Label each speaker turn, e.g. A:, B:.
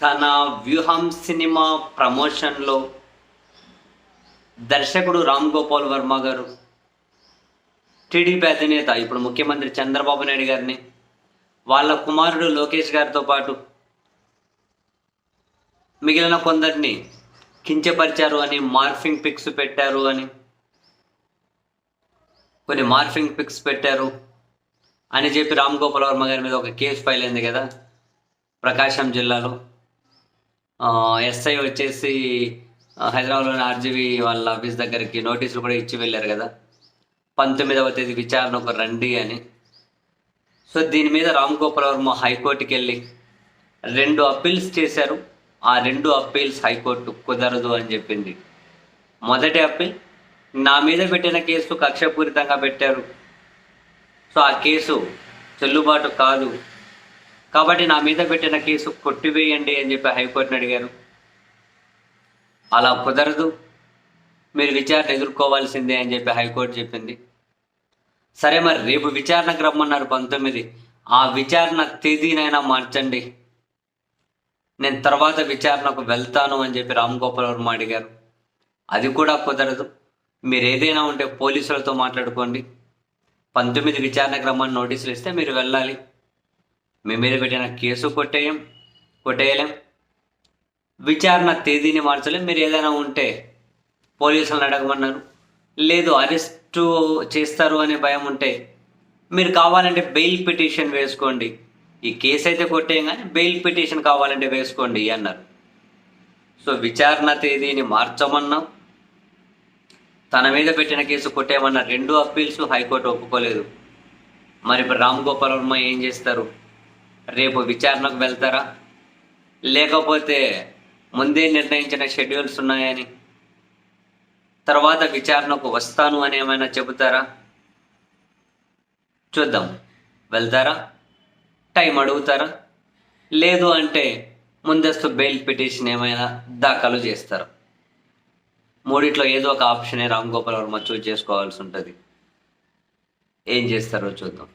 A: తన వ్యూహం సినిమా ప్రమోషన్లో దర్శకుడు రామ్ గోపాల్ వర్మ గారు టీడీపీ అధినేత ఇప్పుడు ముఖ్యమంత్రి చంద్రబాబు నాయుడు గారిని వాళ్ళ కుమారుడు లోకేష్ గారితో పాటు మిగిలిన కొందరిని కించపరిచారు అని మార్ఫింగ్ పిక్స్ పెట్టారు అని కొన్ని మార్ఫింగ్ పిక్స్ పెట్టారు అని చెప్పి రామ్ గోపాల్ వర్మ గారి మీద ఒక కేసు ఫైల్ అయింది కదా ప్రకాశం జిల్లాలో. ఎస్ఐ వచ్చేసి హైదరాబాద్లోని ఆర్జీవి వాళ్ళ ఆఫీస్ దగ్గరికి నోటీసులు కూడా ఇచ్చి వెళ్ళారు కదా. పంతొమ్మిదవ తేదీ విచారణకు రండి అని. సో దీని మీద రామ్ గోపాల్ వర్మ హైకోర్టుకి వెళ్ళి రెండు అప్పీల్స్ చేశారు. ఆ రెండు అప్పీల్స్ హైకోర్టు కుదరదు అని చెప్పింది. మొదటి అప్పీల్ నా మీద పెట్టిన కేసు కక్షపూరితంగా పెట్టారు. సో ఆ కేసు చెల్లుబాటు కాదు. కాబట్టి నా మీద పెట్టిన కేసు కొట్టివేయండి అని చెప్పి హైకోర్టును అడిగారు అలా కుదరదు. మీరు విచారణ ఎదుర్కోవాల్సిందే అని చెప్పి హైకోర్టు చెప్పింది. సరే మరి రేపు విచారణకు రమ్మన్నారు పంతొమ్మిది. ఆ విచారణ తేదీనైనా మార్చండి. నేను తర్వాత విచారణకు వెళ్తాను అని చెప్పి రామ్ గోపాల్ వర్మ అడిగారు. అది కూడా కుదరదు. మీరు ఏదైనా ఉంటే పోలీసులతో మాట్లాడుకోండి. పంతొమ్మిది విచారణకు రమ్మని నోటీసులు ఇస్తే మీరు వెళ్ళాలి. మీ మీద పెట్టిన కేసు కొట్టేయం కొట్టేయలేం. విచారణ తేదీని మార్చలేం. మీరు ఏదైనా ఉంటే పోలీసులను అడగమన్నారు. లేదు అరెస్టు చేస్తారు అనే భయం ఉంటే మీరు కావాలంటే బెయిల్ పిటిషన్ వేసుకోండి. ఈ కేసు అయితే కొట్టేయం కానీ బెయిల్ పిటిషన్ కావాలంటే వేసుకోండి అన్నారు. సో విచారణ తేదీని మార్చమన్నాం. తన మీద పెట్టిన కేసు కొట్టేయమన్న రెండు అప్పీల్స్ హైకోర్టు ఒప్పుకోలేదు. మరి ఇప్పుడు రామ్ గోపాల్ వర్మ ఏం చేస్తారు? రేపు విచారణకు వెళ్తారా? లేకపోతే ముందే నిర్ణయించిన షెడ్యూల్స్ ఉన్నాయని? తర్వాత విచారణకు వస్తాను అని ఏమైనా చెబుతారా? చూద్దాం. వెళ్తారా? టైం అడుగుతారా? లేదు అంటే ముందస్తు బెయిల్ పిటిషన్ ఏమైనా దాఖలు చేస్తారు? మూడిట్లో ఏదో ఒక ఆప్షనే రామ్ గోపాల్ వర్మ చూజ్ చేసుకోవాల్సి ఉంటుంది. ఏం చేస్తారో చూద్దాం.